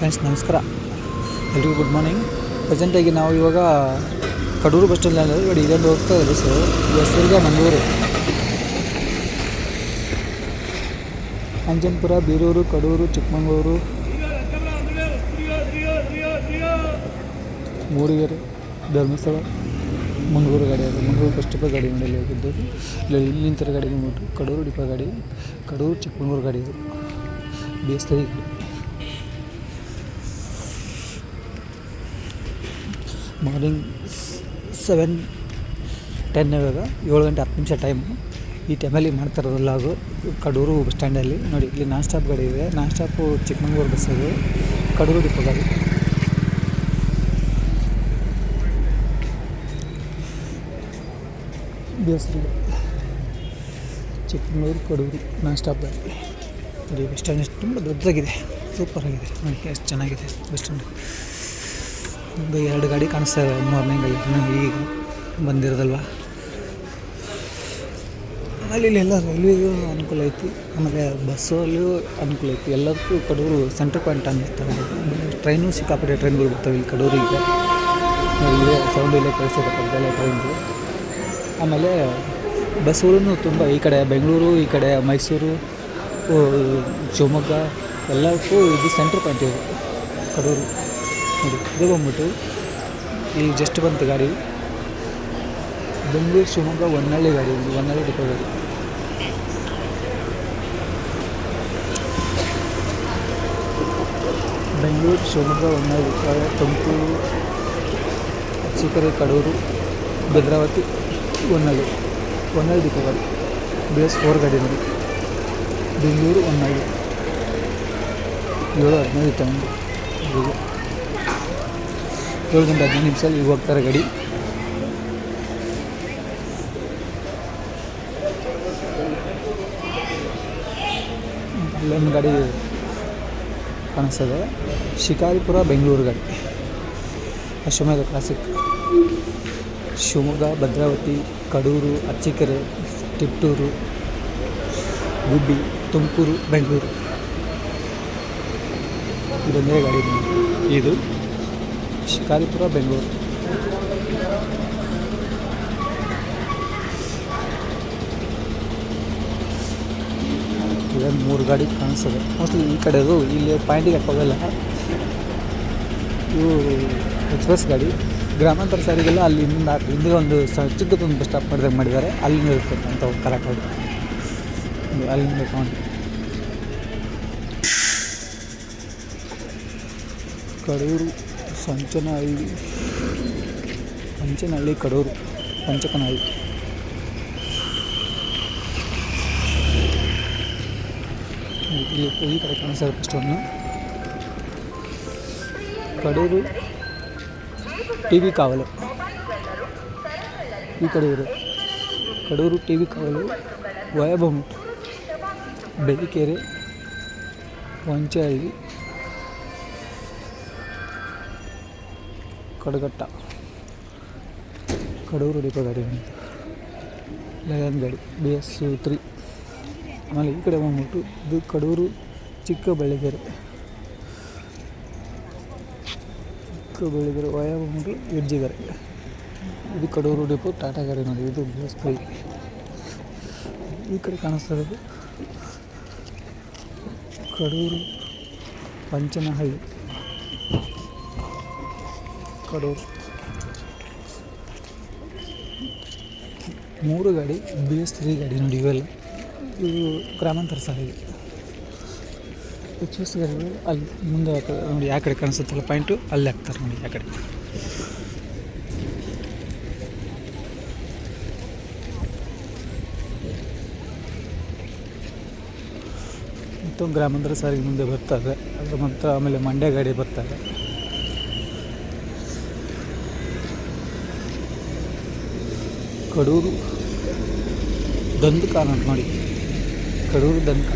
Friends, ನಮಸ್ಕಾರ. ಎಲ್ರಿಗೂ good morning ಪ್ರೆಸೆಂಟಾಗಿ ನಾವು ಇವಾಗ ಕಡೂರು ಬಸ್ ಸ್ಟ್ಯಾಂಡ್ ಇವಾಗ ಇದೊಂದು ಹೋಗ್ತಾ ಇದೆ ಸರ್ ಬಸ್ಸರಿಗೆ ಮಂಗಳೂರು. ಅಂಜನಪುರ, ಬೀರೂರು, ಕಡೂರು, ಚಿಕ್ಕಮಗಳೂರು, ಮೂಡಿಗೆರೆ, ಧರ್ಮಸ್ಥಳ, ಮಂಗಳೂರು ಗಾಡಿ ಅದು ಮಂಗಳೂರು ಬಸ್ ಡಿಪೋ ಗಾಡಿ ಮೇಲೆ ಹೋಗಿದ್ದು. ಇಲ್ಲ ಗಾಡಿ ಕಡೂರು ಡಿಪೋ ಗಾಡಿ, ಕಡೂರು, ಚಿಕ್ಕಮಗಳೂರು ಗಾಡಿ ಇದು. ಬಿ ಮಾರ್ನಿಂಗ್ ಸೆವೆನ್, ಟೆನ್ ಇವಾಗ, ಏಳು ಗಂಟೆ ಹತ್ತು ನಿಮಿಷ ಟೈಮು ಈ ಟೈಮಲ್ಲಿ ಮಾಡ್ತಾ ಇರೋದು ಕಡೂರು ಬಸ್ ಸ್ಟ್ಯಾಂಡಲ್ಲಿ ನೋಡಿ, ಇಲ್ಲಿ ನಾನ್ ಸ್ಟಾಪ್ ಗಾಡಿ ಇದೆ. ನಾನ್ ಸ್ಟಾಪು ಚಿಕ್ಕಮಂಗ್ಳೂರು ಬಸ್ ಅದು. ಕಡೂರು ಡಿಪೋ ಗಾಡಿ. ಚಿಕ್ಕಮಗಳೂರು, ಕಡೂರು ನಾನ್ ಸ್ಟಾಪ್ ಗಾಡಿ. ನೋಡಿ ಬಸ್ ಸ್ಟ್ಯಾಂಡ್ ತುಂಬ ದೊಡ್ಡದಾಗಿದೆ. ಸೂಪರ್ ಆಗಿದೆ. ನೋಡಿ, ಎಷ್ಟು ಚೆನ್ನಾಗಿದೆ ಬಸ್ ಸ್ಟ್ಯಾಂಡ್ ಒಂದು ಎರಡು ಗಾಡಿ ಕಾಣಿಸ್ತಾ ಇದೆ ಮಾರ್ನಿಂಗಲ್ಲಿ ನಾವು ಈಗ ಬಂದಿರೋದಲ್ವ? ಆಮೇಲೆ ಎಲ್ಲ ರೈಲ್ವೆಗೂ ಅನುಕೂಲ ಐತಿ. ಆಮೇಲೆ ಬಸ್ಸಲ್ಲೂ ಅನುಕೂಲ ಐತಿ. ಎಲ್ಲದಕ್ಕೂ ಕಡೂರು ಸೆಂಟ್ರ್ ಪಾಯಿಂಟ್ ಅನ್ನಿಸ್ತಾರೆ ಟ್ರೈನು ಸಿಕ್ಕಾಪಟ್ಟೆ ಟ್ರೈನ್ಗಳು ಬರ್ತವೆ ಇಲ್ಲಿ ಕಡೂರಿಗೆ. ಇಲ್ಲೇ ಸೌಂಡ್ ಇಲ್ಲೇ ಕಳಿಸೋದು ಪಕ್ಕದಲ್ಲೇ ಟ್ರೈನ್ಗಳು ಆಮೇಲೆ ಬಸ್ಸುಗಳೂ ತುಂಬ ಈ ಕಡೆ ಬೆಂಗಳೂರು, ಈ ಕಡೆ ಮೈಸೂರು ಶಿವಮೊಗ್ಗ ಎಲ್ಲಕ್ಕೂ ಇದು ಸೆಂಟ್ರ್ ಪಾಯಿಂಟ್ ಇದೆ, ಕಡೂರು. ನೋಡಿ ಇದು ಬಂದ್ಬಿಟ್ಟು ಈ ಜಸ್ಟ್ ಬಂತು ಗಾಡಿ. ಬೆಂಗಳೂರು ಶಿವಮೊಗ್ಗ ಹೊನ್ನಳ್ಳಿ ಗಾಡಿ ಇದು ಹೊನ್ನಳ್ಳಿ ಡಿಪೋ ಗಾಡಿ. ಬೆಂಗಳೂರು ಶಿವಮೊಗ್ಗ ಹೊನ್ನಳ್ಳಿ ತುಮಕೂರು, ಚಿಕ್ಕರೆ, ಕಡೂರು, ಭದ್ರಾವತಿ ಹೊನ್ನಳ್ಳಿ ಹೊನ್ನಳ್ಳಿ ಡಿಪೋ ಗಾಡಿ. ಬಿ ಎಸ್ ಫೋರ್ ಗಾಡಿ ನೋಡಿ. ಬೆಂಗಳೂರು ಹೊನ್ನಳ್ಳಿ ಏಳು ಹದಿನೈದು ಟೈಮ್ ಏಳು ಗಂಟೆ ಹದಿನೈದು ನಿಮಿಷದಲ್ಲಿ ಹೋಗ್ತಾರೆ ಗಡಿ. ಇಲ್ಲೊಂದು ಗಾಡಿ ಕಾಣಿಸ್ತದೆ. ಶಿಕಾರಿಪುರ ಬೆಂಗಳೂರು ಗಾಡಿ. ಅಶ್ವಮೇಧ ಕ್ಲಾಸಿಕ್ ಶಿವಮೊಗ್ಗ, ಭದ್ರಾವತಿ, ಕಡೂರು, ಅಚ್ಚಿಕೆರೆ, ತಿಪ್ಟೂರು, ಗುಬ್ಬಿ, ತುಮಕೂರು, ಬೆಂಗಳೂರು. ಇದೊಂದೇ ಗಾಡಿ ಇದು? ಶಿಕಾರಿಪುರ ಬೆಂಗಳೂರು ಇದೊಂದು ಮೂರು ಗಾಡಿ ಕಾಣಿಸ್ತದೆ. ಮೋಸ್ಟ್ಲಿ ಈ ಕಡೆದು ಇಲ್ಲಿ ಪಾಯಿಂಟಿಗೆ ಹೋಗಲ್ಲ ಇವು ಎಕ್ಸ್ಪ್ರೆಸ್ ಗಾಡಿ. ಗ್ರಾಮಾಂತರ ಸಾರಿಗೆಲ್ಲ ಅಲ್ಲಿ ಹಿಂದೆ ಹಿಂದೆ ಒಂದು ಸ, ಚಿಕ್ಕದೊಂದು ಬಸ್ ಸ್ಟಾಪ್ ಮಾಡಿದಾಗ ಮಾಡಿದ್ದಾರೆ. ಅಲ್ಲಿ ಇರ್ತದೆ ಅಂತ ಕರೆಕ್ಟಾಗಿ ಅಲ್ಲಿ ತಗೊಂಡು ಕಡೂರು. ಸಂಚನಹಳ್ಳಿ ಪಂಚನಹಳ್ಳಿ ಕಡೂರು, ಪಂಚಕನಹಳ್ಳಿ. ಇಲ್ಲಿ ಈ ಕಡೆ ಕಾಣಿಸ್ತಾರೆ ಫಸ್ಟ್ ಒಂದು ಕಡೂರು ಟಿ ವಿ ಕಾವಲು. ಈ ಕಡೆ ಇರು ಕಡೂರು ಟಿ ವಿ ಕಾವಲು ವಯಬೊಮ್ಮು ಬೆಳಿಕೆರೆ ಹೊಂಚಹಳ್ಳಿ ಕಡಗಟ್ಟ. ಕಡೂರು ಡಿಪೋ ಗಾಡಿ ಬಂತು. ಲಯನ್ ಗಾಡಿ ಬಿ ಎಸ್ ತ್ರೀ. ಆಮೇಲೆ ಈ ಕಡೆ ಬಂದ್ಬಿಟ್ಟು ಇದು ಕಡೂರು ಚಿಕ್ಕಬಳ್ಳಿಗೆರೆ. ಚಿಕ್ಕಬಳ್ಳಿಗೆರೆ ವಯ ಬಂದ್ಬಿಟ್ಟು ಹೆಜ್ಜೆಗೆರೆ ಇದು ಕಡೂರು ಡಿಪೋ, ಟಾಟಾ ಗಾಡಿ ನೋಡಿ, ಇದು ಬಿ ಎಸ್ ತ್ರೀ. ಈ ಕಡೆ ಕಾಣಿಸ್ತಾ ಇರೋದು ಕಡೂರು ಪಂಚನಹಳ್ಳಿ. ಕಡೂರು. ಮೂರು ಗಾಡಿ, ಬಿ ಎಸ್ ತ್ರೀ ಗಾಡಿ ನೋಡಿ ಇವೆಲ್ಲ. ಇವು ಗ್ರಾಮಾಂತರ ಸಾರಿಗೆ. ಎಕ್ಸ್ಪ್ರೆಸ್ ಗಾಡಿಗಳು ಅಲ್ಲಿ ಮುಂದೆ ಆ ನೋಡಿ ಯಾವ ಕಡೆ ಕಾಣಿಸುತ್ತಲ್ಲ ಪಾಯಿಂಟು ಅಲ್ಲಿ ಹಾಕ್ತಾರೆ ನೋಡಿ ಆ ಕಡೆ. ಮತ್ತು ಗ್ರಾಮಾಂತರ ಸಾರಿಗೆ ಮುಂದೆ ಬರ್ತಾರೆ. ಅದ್ರ ಮತ್ತು ಆಮೇಲೆ ಮಂಡ್ಯ ಗಾಡಿ ಬರ್ತಾರೆ. ಕಡೂರು ದಂದಕಾನ ಅಂತ ನೋಡಿ. ಕಡೂರು ದಂದಕ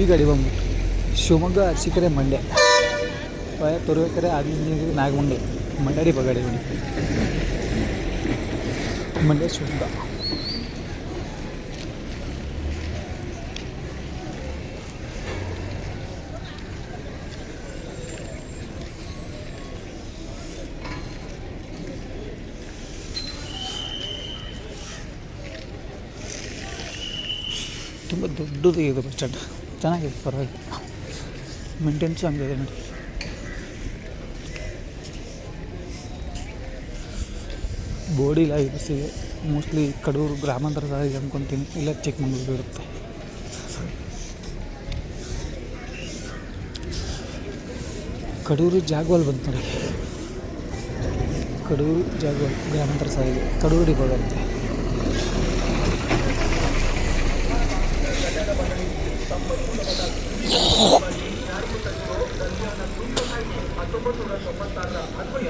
ಈ ಗಾಡಿ ಬಂದ್ಬಿಟ್ಟು ಶಿವಮೊಗ್ಗ ಅರಸೀಕೆರೆ ಮಂಡ್ಯ. ವಯ ತುರುವೇಕೆರೆ ಆದಿನಗಿರಿ ನಾಗಮಂಡೆ ಮಂಡ್ಯ ಡಿಪೋ ಗಾಡಿ ಮಂಡ್ಯ ಶಿವಮೊಗ್ಗ. ತುಂಬ ದೊಡ್ಡದು ಇದು ಬಸ್ ಸ್ಟ್ಯಾಂಡ್. ಚೆನ್ನಾಗಿದೆ, ಪರವಾಗಿಲ್ಲ. ಮೇಂಟೆನ್ಸು ಹಂಗಿದೆ ನೋಡಿ. ಬೋರ್ಡ್ ಇಲ್ಲ ಈ ಬಸ್ಸಿಗೆ ಮೋಸ್ಟ್ಲಿ ಕಡೂರು, ಗ್ರಾಮಾಂತರ ಸಾರಿಗೆ ಅಂದ್ಕೊತೀನಿ ಇಲ್ಲ, ಚಿಕ್ಕಮಂಗ್ಳೂರು ಇರುತ್ತೆ. ಕಡೂರು ಜಾಗುವಲ್ ಬಂತು ನೋಡಿ. ಕಡೂರು ಜಾಗವಲ್, ಗ್ರಾಮಾಂತರ ಸಾರಿಗೆ ಕಡೂರು ಡಿಪೋ ಬರುತ್ತೆ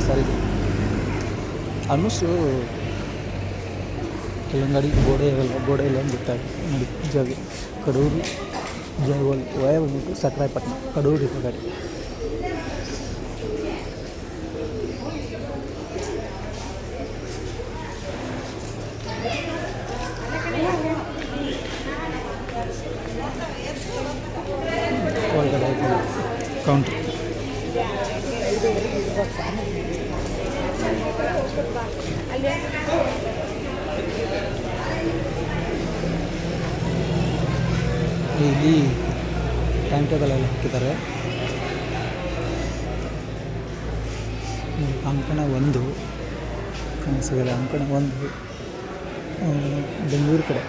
ಬೋರ್ಡಿಲ್ಲ ಗ್ರಾಮಾಂತರ ಸಾರಿಗೆ ಆಲ್ಮೋಸ್ಟು ಕೆಲವೊಂದು ಗಾಡಿ ಇರಲ್ಲ ಗೋಡೆ ಇಲ್ಲ ಅಂತ ಗೊತ್ತಾಗುತ್ತೆ ನೋಡಿ ಜಾಗ ಕಡೂರು ಜಾಗವಾಲ್ ವಯ ಬಂದ್ಬಿಟ್ಟು ಕಡೂರು ಡಿಪೋ ಗಾಡಿ ಇಲ್ಲಿ ಟೈಮ್ ಟೇಬಲ್ ಎಲ್ಲ ಹಾಕಿದ್ದಾರೆ ಅಂಕಣ ಒಂದು. ಕಾಣಿಸಿದರೆ ಅಂಕಣ ಒಂದು. ಬೆಂಗಳೂರು ಕಡೆ.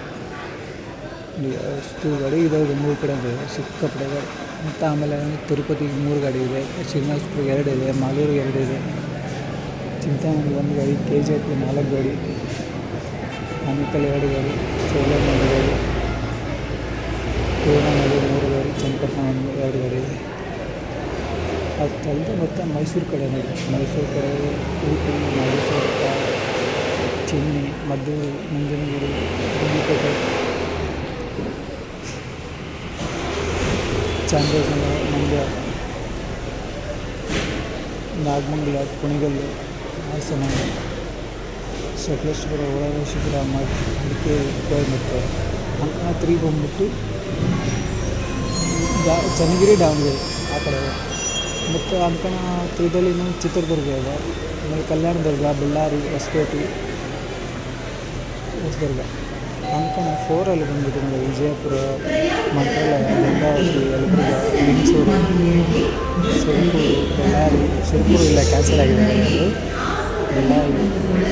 ಅಷ್ಟು ಗಾಡಿ ಇದಾವೆ ಬೆಂಗಳೂರು ಕಡೆ ಅಂದರೆ, ಸಿಕ್ಕಾಪಟ್ಟೆ ಗಾಡಿ. ಮತ್ತು ಆಮೇಲೆ ತಿರುಪತಿಗೆ ಮೂರು ಗಾಡಿ ಇದೆ ಶ್ರೀನಿವಾಸಪುರ ಎರಡು ಇದೆ, ಮಾಲೂರಿಗೆ ಎರಡು ಇದೆ. ಚಿಂತಾಮಣಿ ಒಂದು ಗಾಡಿ ಕೆ ಜಿ ನಾಲ್ಕು ಗಾಡಿ. ಆಮೇಲೆ ಎರಡು ಗಾಡಿ, ಸೋಲರ್ ಒಂದು ಗಾಡಿ. ತೋರಣಮಲ್ಲಿ ಮೂರು ಗಾಡಿ ಚನ್ನಪಟ್ಟಣ ಒಂದು ಎರಡು ಗಾಡಿ ಇದೆ ಅದಲ್ಲದೆ ಮತ್ತು ಮೈಸೂರು ಕಡೆ ನೋಡಿ ಮೈಸೂರು ಕಡೆ ಊಟಿ ಮೈಸೂರು ಚೆನ್ನಿ, ಮದ್ದು, ನಂಜನಗೂಡು ಗುಂಡ್ಲುಪೇಟೆ ಚಾಮರಾಜನಗರ, ಮಂಡ್ಯ. ನಾಗಮಂಗಲ ಕುಣಿಗಲ್ಲು ಹಾಸನ. ಸಕಲೇಶ್ವರ ಶಿಬಿರ ಮಡಿಕೇರಿ ಕೋಯಮತ್ತೂರು. ಅಂಕಣ ತ್ರೀ ಬಂದ್ಬಿಟ್ಟು ದಾ ಚನ್ನಗಿರಿ ದಾವಣಗೆರೆ, ಆ ಕಡೆ ಮತ್ತು ಅಂಕಣ ತ್ರೀದಲ್ಲಿ ಚಿತ್ರದುರ್ಗ ಇದೆ. ಆಮೇಲೆ ಕಲ್ಯಾಣದುರ್ಗ, ಬಳ್ಳಾರಿ ಹೊಸಪೇಟೆ ಹೊಸದುರ್ಗ. ಅಂಕಣ ಫೋರಲ್ಲಿ ಬಂದ್ಬಿಟ್ಟು ನೋಡಿ ವಿಜಯಪುರ ಮಂತ್ರಾಲಯ ಗಂಗಾವತಿ, ಯಲಬುರ್ಗ ಲಿಂಗಸೂರು ಸುರಪುರು, ಬಳ್ಳಾರಿ. ಸುರಪುರು ಇಲ್ಲ ಕ್ಯಾನ್ಸಲ್ ಆಗಿದೆ ಅದು. ಬಳ್ಳಾರಿ,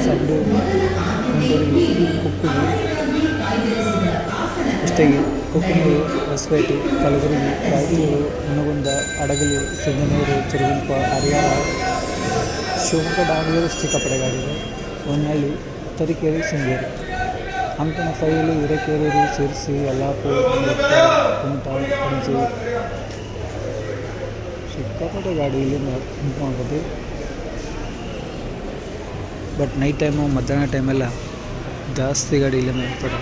ಸಂಡೂರು ಮುಂಡೂರು ಕುಪ್ಪಗಿ ಕುಷ್ಟಗಿ ಕುಕ್ಕನೂರು ಹೊಸಪೇಟೆ ಕಲಬುರಗಿ, ರಾಯಚೂರು, ಹುನಗುಂದ ಹಡಗಲಿ ಸಿಂಧನೂರು ತಿರುಗುಂಪ ಹರಿಹರ ಶಿವಮೊಗ್ಗ ದಾವಣಗೆರೆ ಇದೆ ಹೊನ್ನಳ್ಳಿ ತರೀಕೆರೆ, ಶೃಂಗೇರಿ. ಅಂಕಣ ಕೈಯಲ್ಲಿ ಹಿರೇಕೆರೂರು ಸೇರಿಸಿ ಯಲ್ಲಾಪುರ ಕುಮಟಾ ಪಣಜಿ ಸಿಕ್ಕಾಪಟ್ಟೆ ಗಾಡಿ ಇಲ್ಲಿಂದ ಮಾಡ್ಬೋದು ಬಟ್ ನೈಟ್ ಟೈಮು, ಮಧ್ಯಾಹ್ನ ಟೈಮೆಲ್ಲ ಜಾಸ್ತಿ ಗಾಡಿ ಇಲ್ಲಿಂದ ಏರ್ಪಾಟ್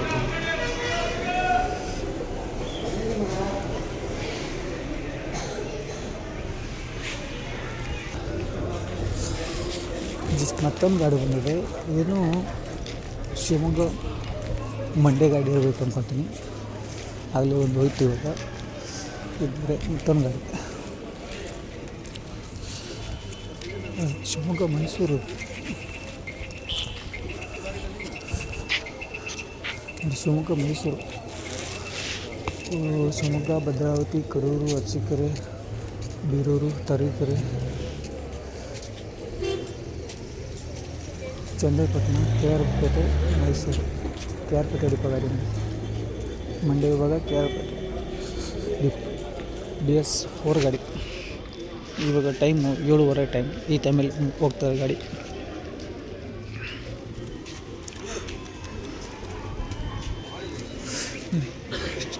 ಮತ್ತೊಂದು ಗಾಡಿ ಬಂದಿದೆ. ಏನು ಶಿವಮೊಗ್ಗ ಮಂಡ್ಯ ಗಾಡಿ ಇರಬೇಕು ಅನ್ಕೊತೀನಿ. ಆಗಲೇ ಒಂದು ಹೋಯ್ತು ಇವಾಗ. ಇದ್ದರೆ ಮತ್ತೊಂದು ಗಾಡಿ. Shivamogga, Mysuru. Shivamogga Mysuru. Shivamogga, Bhadravati, Kadur, Arsikere, Birur, Tarikere. Channarayapatna K R Pete Mysuru. K R Pete depot ಗಾಡಿ ಮಂಡ್ಯ ವಿಭಾಗ ಕೆ ಆರ್ ಪೇಟೆ ಡಿಪ್ ಡಿ ಎಸ್ ಫೋರ್ ಗಾಡಿ. ಇವಾಗ ಟೈಮು ಏಳುವರೆ ಟೈಮ್ ಈ ಟೈಮಲ್ಲಿ ಹೋಗ್ತಾರೆ ಗಾಡಿ.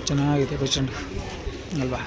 ಚೆನ್ನಾಗಿದೆ ಪೇಷಂಟ್ ಅಲ್ವಾ?